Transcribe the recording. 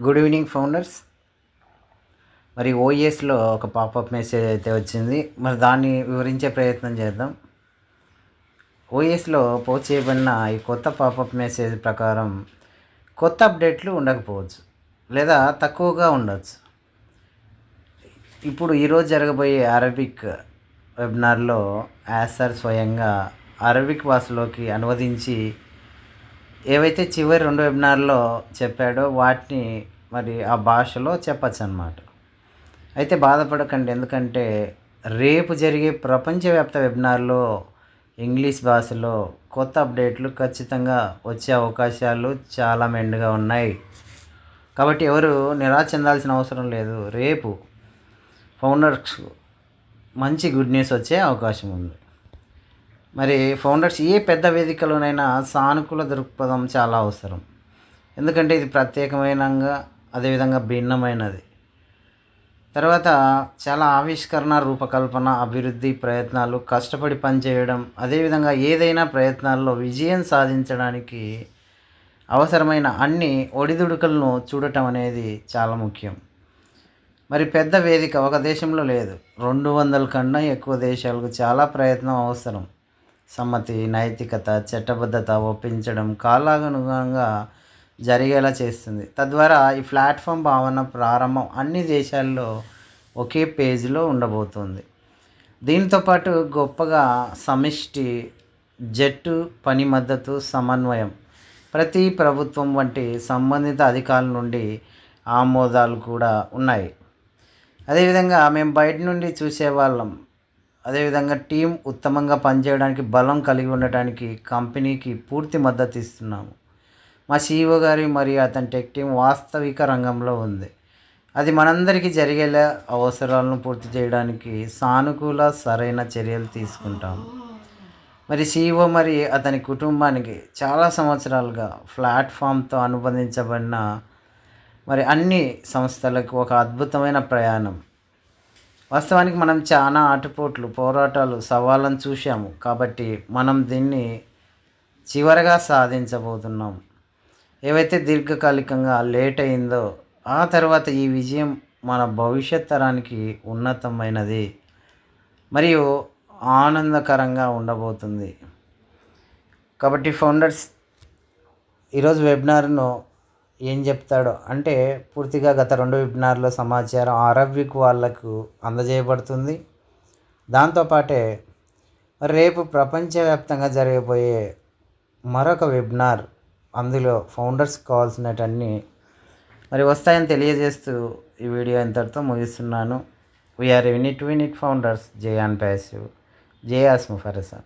Good evening founders. మరి ఓఎస్లో ఒక popup message అయితే వచ్చింది. మరి దాన్ని వివరించే ప్రయత్నం చేద్దాం. ఓఎస్లో పోస్ట్ చేయబడిన ఈ కొత్త పాపప్ మెసేజ్ ప్రకారం కొత్త అప్డేట్లు ఉండకపోవచ్చు లేదా తక్కువగా ఉండవచ్చు ఇప్పుడు ఈరోజు జరగబోయే అరబిక్ వెబినార్లో యాసర్ స్వయంగా అరబిక్ భాషలోకి అనువదించి ఏవైతే చివరి రెండు వెబినార్లో చెప్పాడో వాటిని మరి ఆ భాషలో చెప్పచ్చు అనమాట అయితే బాధపడకండి ఎందుకంటే రేపు జరిగే ప్రపంచవ్యాప్త వెబినార్లో ఇంగ్లీష్ భాషలో కొత్త అప్డేట్లు ఖచ్చితంగా వచ్చే అవకాశాలు చాలా మెండుగా ఉన్నాయి. కాబట్టి ఎవరు నిరాశ చెందాల్సిన అవసరం లేదు. రేపు ఫౌండర్స్ మంచి గుడ్ న్యూస్ వచ్చే అవకాశం ఉంది. మరి ఫౌండర్స్ ఏ పెద్ద వేదికలోనైనా సానుకూల దృక్పథం చాలా అవసరం. ఎందుకంటే ఇది ప్రత్యేకమైనగా అదేవిధంగా భిన్నమైనది. తర్వాత చాలా ఆవిష్కరణ రూపకల్పన అభివృద్ధి ప్రయత్నాలు కష్టపడి పనిచేయడం అదేవిధంగా ఏదైనా ప్రయత్నాల్లో విజయం సాధించడానికి అవసరమైన అన్ని ఒడిదుడుకులను చూడటం అనేది చాలా ముఖ్యం. మరి పెద్ద వేదిక ఒక దేశంలో లేదు. రెండు వందల కన్నా ఎక్కువ దేశాలకు చాలా ప్రయత్నం అవసరం. సమ్మతి నైతికత చట్టబద్ధత ఒప్పించడం కాలానుగుణంగా జరిగేలా చేస్తుంది. తద్వారా ఈ ప్లాట్ఫామ్ భావన ప్రారంభం అన్ని దేశాల్లో ఒకే పేజీలో ఉండబోతుంది. దీంతో పాటు గొప్పగా సమిష్టి జట్టు పని మద్దతు సమన్వయం ప్రతి ప్రభుత్వం వంటి సంబంధిత అధికారుల నుండి ఆమోదాలు కూడా ఉన్నాయి. అదేవిధంగా మేము బయట నుండి చూసేవాళ్ళం. అదేవిధంగా టీం ఉత్తమంగా పనిచేయడానికి బలం కలిగి ఉండటానికి కంపెనీకి పూర్తి మద్దతు ఇస్తున్నాము. మా సీఈఓ గారి మరియు అతని టెక్ టీం వాస్తవిక రంగంలో ఉంది. అది మనందరికీ జరిగేలా అవసరాలను పూర్తి చేయడానికి సానుకూల సరైన చర్యలు తీసుకుంటాం మరి సీఈఓ మరి అతని కుటుంబానికి చాలా సంవత్సరాలుగా ప్లాట్ఫామ్తో అనుబంధించబడిన మరి అన్ని సంస్థలకు ఒక అద్భుతమైన ప్రయాణం. వాస్తవానికి మనం చాలా ఆటుపోట్లు పోరాటాలు సవాళ్ళను చూసాము కాబట్టి మనం దీన్ని చివరగా సాధించబోతున్నాం. ఏవైతే దీర్ఘకాలికంగా లేట్ అయిందో ఆ తర్వాత ఈ విజయం మన భవిష్యత్ తరానికి ఉన్నతమైనది మరియు ఆనందకరంగా ఉండబోతుంది. కాబట్టి ఫౌండర్స్ ఈరోజు వెబినార్ను ఏం చెప్తాడో? అంటే పూర్తిగా గత రెండు వెబినార్లో సమాచారం అరబిక్ వాళ్ళకు అందజేయబడుతుంది. దాంతోపాటే రేపు ప్రపంచవ్యాప్తంగా జరగబోయే మరొక వెబినార్ అందులో ఫౌండర్స్ కావాల్సినటన్ని మరి వస్తాయని తెలియజేస్తూ ఈ వీడియో ఇంతటితో ముగిస్తున్నాను. We are unit unit founders జే అన్ ప్యాసివ్ జే ఆస్ ముఫరసా